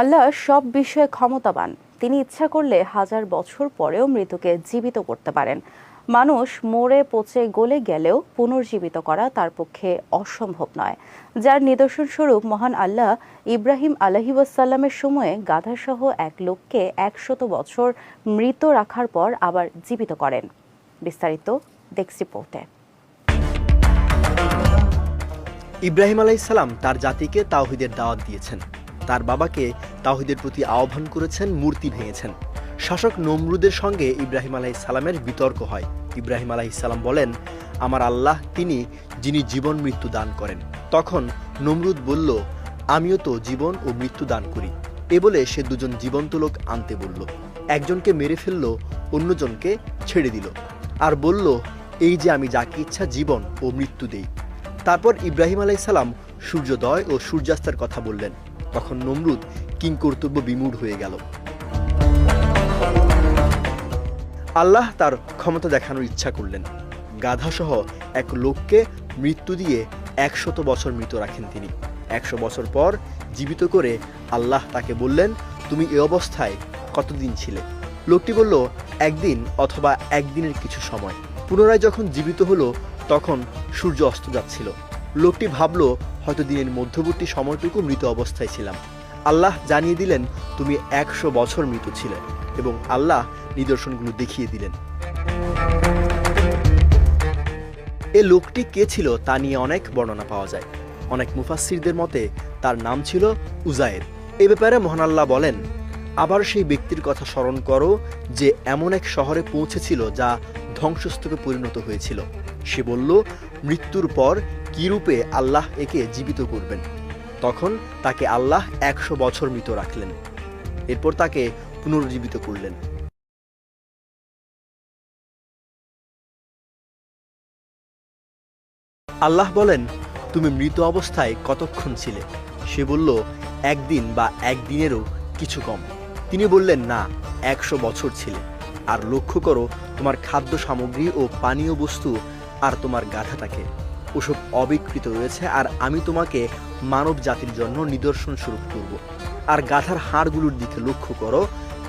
আল্লাহ সব বিষয়ে ক্ষমতাবান। তিনি ইচ্ছা করলে হাজার বছর পরেও মৃতকে জীবিত করতে পারেন। মানুষ মরে পচে গলে গেলেও পুনর্জীবিত করা তার পক্ষে অসম্ভব নয়। যার নিদর্শন স্বরূপ মহান আল্লাহ ইব্রাহিম আলহি ওয়াসাল্লামের সময়ে গাধাসহ এক লোককে একশত বছর মৃত রাখার পর আবার জীবিত করেন। বিস্তারিত দেখছি রিপোর্টে। ইব্রাহিম আলাইসাল্লাম তার জাতিকে তাওহিদের দাওয়াত দিয়েছেন। তার বাবাকে তাওহিদের প্রতি আহ্বান করেছেন, মূর্তি ভেঙেছেন। শাসক নমরুদের সঙ্গে ইব্রাহিম আলাইসাল্লামের বিতর্ক হয়। ইব্রাহিম আলাইসাল্লাম বলেন, আমার আল্লাহ, তিনি যিনি জীবন, মৃত্যু দান করেন। তখন নমরুদ বলল, আমিও তো জীবন ও মৃত্যু দান করি। এ বলে সে দুজন জীবন্ত লোক আনতে বলল। একজনকে মেরে ফেলল, অন্যজনকে ছেড়ে দিল। আর বলল, এই যে আমি যাকে ইচ্ছা জীবন ও মৃত্যু দেই। তারপর ইব্রাহিম আলাইসাল্লাম সূর্যোদয় ও সূর্যাস্তের কথা বললেন। তখন নমরুদ কিংকর্তব্য বিমূঢ় হয়ে গেল। আল্লাহ তার ক্ষমতা দেখানোর ইচ্ছা করলেন। গাধাসহ এক লোককে মৃত্যু দিয়ে একশত বছর মৃত রাখেন তিনি। একশো বছর পর জীবিত করে আল্লাহ তাকে বললেন, তুমি এ অবস্থায় কতদিন ছিলে? লোকটি বলল, একদিন অথবা একদিনের কিছু সময়। পুনরায় যখন জীবিত হলো, তখন সূর্য অস্ত যাচ্ছিল। লোকটি ভাবলো, হয়তো দিনের মধ্যবর্তী সময়টুকু মৃত অবস্থায় ছিলাম। আল্লাহ জানিয়ে দিলেন, তুমি একশো বছর মৃত ছিলে এবং আল্লাহ নিদর্শনগুলো দেখিয়ে দিলেন। এ লোকটি কে ছিল তা নিয়ে অনেক বর্ণনা পাওয়া যায়। অনেক মুফাসসিরদের মতে, তার নাম ছিল উজায়ের। এ ব্যাপারে মহান আল্লাহ বলেন, আবার সেই ব্যক্তির কথা স্মরণ করো যে, এমন এক শহরে পৌঁছেছিল যা ধ্বংসস্তূপে পরিণত হয়েছিল। সে বলল, মৃত্যুর পর কি রূপে আল্লাহ একে জীবিত করবেন? তখন তাকে আল্লাহ একশো বছর মৃত রাখলেন। এরপর তাকে পুনর্জীবিত করলেন। আল্লাহ বলেন, তুমি মৃত অবস্থায় কতক্ষণ ছিলে? সে বলল, একদিন বা একদিনেরও কিছু কম। তিনি বললেন, না, একশো বছর ছিলে। আর লক্ষ্য করো, তোমার খাদ্য সামগ্রী ও পানীয় বস্তু আর তোমার গাধাটাকে ওসব অবিকৃত রয়েছে আর আমি তোমাকে মানব জাতির জন্য নিদর্শন স্বরূপ করব। আর গাধার হাড়গুলোর দিকে লক্ষ্য করো,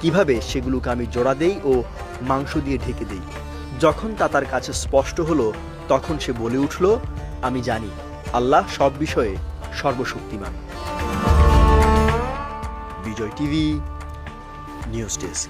কীভাবে সেগুলোকে আমি জোড়া দেই ও মাংস দিয়ে ঢেকে দেই। যখন তা তার কাছে স্পষ্ট হলো, তখন সে বলে উঠল, আমি জানি, আল্লাহ সব বিষয়ে সর্বশক্তিমান। Bijoy TV, news desk.